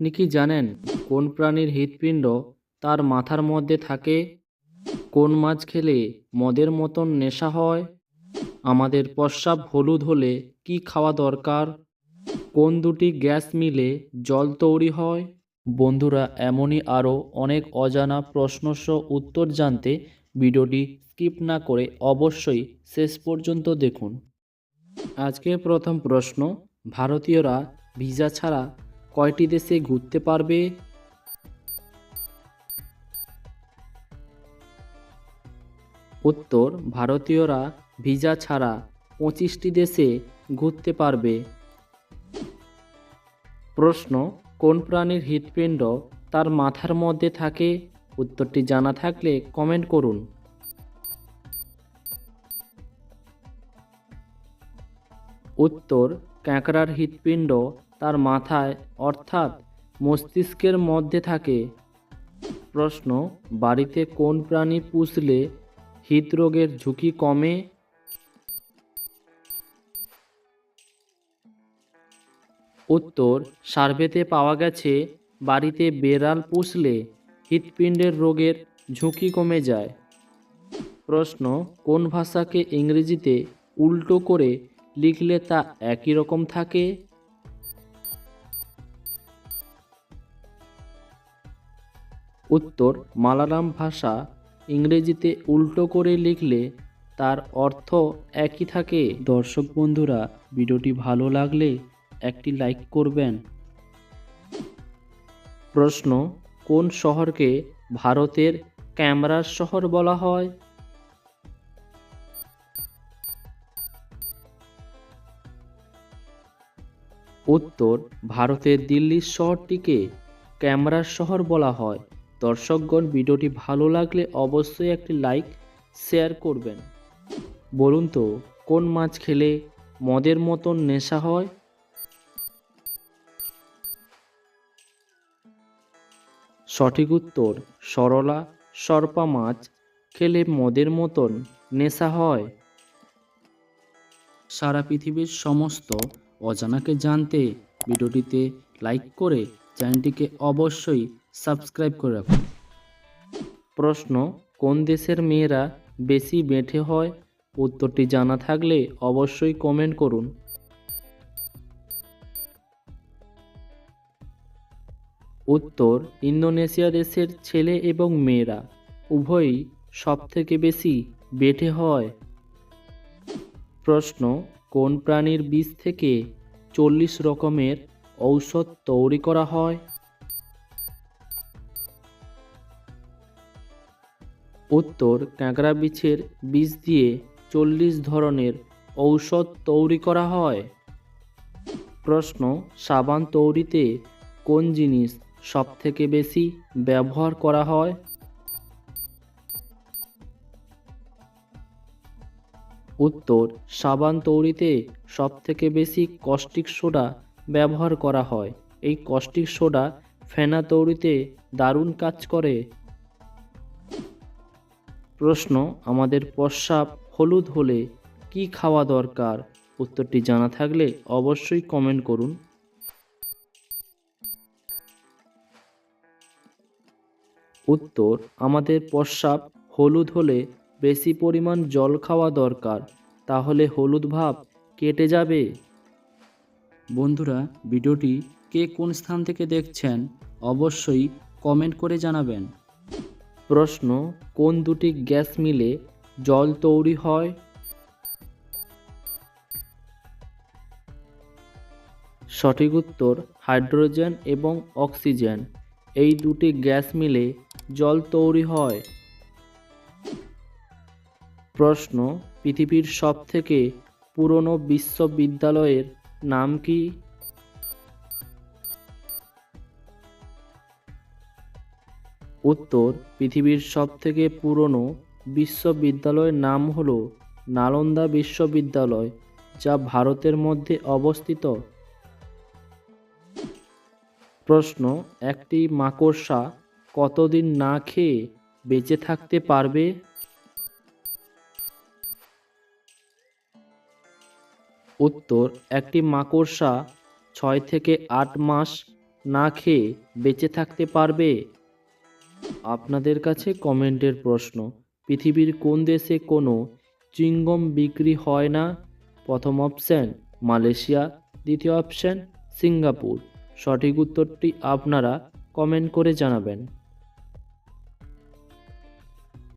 আপনি কি জানেন কোন প্রাণীর হৃৎপিণ্ড তার মাথার মধ্যে থাকে? কোন মাছ খেলে মদের মতন নেশা হয়? আমাদের প্রস্রাব হলুদ হলে কি খাওয়া দরকার? কোন দুটি গ্যাস মিলে জল তৈরি হয়? বন্ধুরা, এমনই আরও অনেক অজানা প্রশ্নসহ উত্তর জানতে ভিডিওটি স্কিপ না করে অবশ্যই শেষ পর্যন্ত দেখুন। আজকের প্রথম প্রশ্ন, ভারতীয়রা ভিসা ছাড়া কয়টি দেশে ঘুরতে পারবে? উত্তর, ভারতীয়রা ভিসা ছাড়া পঁচিশটি দেশে ঘুরতে পারবে। প্রশ্ন, কোন প্রাণীর হৃৎপিণ্ড তার মাথার মধ্যে থাকে? উত্তরটি জানা থাকলে কমেন্ট করুন। উত্তর, ক্যাঁকড়ার হৃৎপিণ্ড তার মাথায়, অর্থাৎ মস্তিষ্কের মধ্যে থাকে। প্রশ্ন, বাড়িতে কোন প্রাণী পুষলে হৃদরোগের ঝুঁকি কমে? উত্তর, সার্ভেতে পাওয়া গেছে, বাড়িতে বেড়াল পুষলে হৃৎপিণ্ডের রোগের ঝুঁকি কমে যায়। প্রশ্ন, কোন ভাষাকে ইংরেজিতে উল্টো করে লিখলে তা একই রকম থাকে? উত্তর মালায়ালাম ভাষা ইংরেজিতে উল্টো করে লিখলে তার অর্থ একই থাকে। দর্শক বন্ধুরা, ভিডিওটি ভালো লাগলে একটি লাইক করবেন। প্রশ্ন, কোন শহরকে ভারতের ক্যামেরার শহর বলা হয়? উত্তর, ভারতের দিল্লির শহরটিকে ক্যামেরার শহর বলা হয়। দর্শকগণ ভিডিওটি ভালো লাগলে অবশ্যই একটি লাইক, শেয়ার করবেন। বলুন তো, কোন মাছ খেলে মদের মতন নেশা হয়? সঠিক উত্তর, সরলা, সর্পা মাছ খেলে মদের মতন নেশা হয়। সারা পৃথিবীর সমস্ত অজানাকে জানতে ভিডিওটিতে লাইক করে চ্যানেলটিকে অবশ্যই সাবস্ক্রাইব করে রাখুন। প্রশ্ন, কোন দেশের মেয়েরা বেশি বেঁঠে হয়? উত্তরটি জানা থাকলে অবশ্যই কমেন্ট করুন। উত্তর, ইন্দোনেশিয়া দেশের ছেলে এবং মেয়েরা উভয়ই সবথেকে বেশি বেঁটে হয়। প্রশ্ন, কোন প্রাণীর বীজ থেকে চল্লিশ রকমের ঔষধ তৈরি করা হয়? উত্তর ক্যাঁকড়া বিছের বীজ দিয়ে চল্লিশ ধরনের ঔষধ তৈরি করা হয়। প্রশ্ন, সাবান তৈরিতে কোন জিনিস সবথেকে বেশি ব্যবহার করা হয়? উত্তর, সাবান তৈরিতে সবথেকে বেশি কস্টিক সোডা ব্যবহার করা হয়। এই কস্টিক সোডা ফেনা তৈরিতে দারুণ কাজ করে। প্রশ্ন, আমাদের প্রস্রাব হলুদ হলে কি খাওয়া দরকার? উত্তরটি জানা থাকলে অবশ্যই কমেন্ট করুন। উত্তর, আমাদের প্রস্রাব হলুদ হলে বেশি পরিমাণ জল খাওয়া দরকার, তাহলে হলুদ ভাব কেটে যাবে। বন্ধুরা, ভিডিওটি কে কোন স্থান থেকে দেখছেন অবশ্যই কমেন্ট করে জানাবেন। প্রশ্ন, কোন দুটি গ্যাস মিলে জল তৈরি হয়? সঠিক উত্তর, হাইড্রোজেন এবং অক্সিজেন। এই দুটি গ্যাস মিলে জল তৈরি হয়। প্রশ্ন, পৃথিবীর সবথেকে পুরনো বিশ্ববিদ্যালয়ের নাম কি? উত্তর, পৃথিবীর সবথেকে পুরনো বিশ্ববিদ্যালয়ের নাম হল নালন্দা বিশ্ববিদ্যালয়, যা ভারতের মধ্যে অবস্থিত। প্রশ্ন, একটি মাকড়সা কতদিন না খেয়ে বেঁচে থাকতে পারবে? উত্তর, একটি মাকড়সা ছয় থেকে আট মাস না খেয়ে বেঁচে থাকতে পারবে। আপনাদের কাছে কমেন্টের প্রশ্ন, পৃথিবীর কোন দেশে কোনো চুইংগম বিক্রি হয় না? প্রথম অপশান, মালয়েশিয়া। দ্বিতীয় অপশান, সিঙ্গাপুর। সঠিক উত্তরটি আপনারা কমেন্ট করে জানাবেন।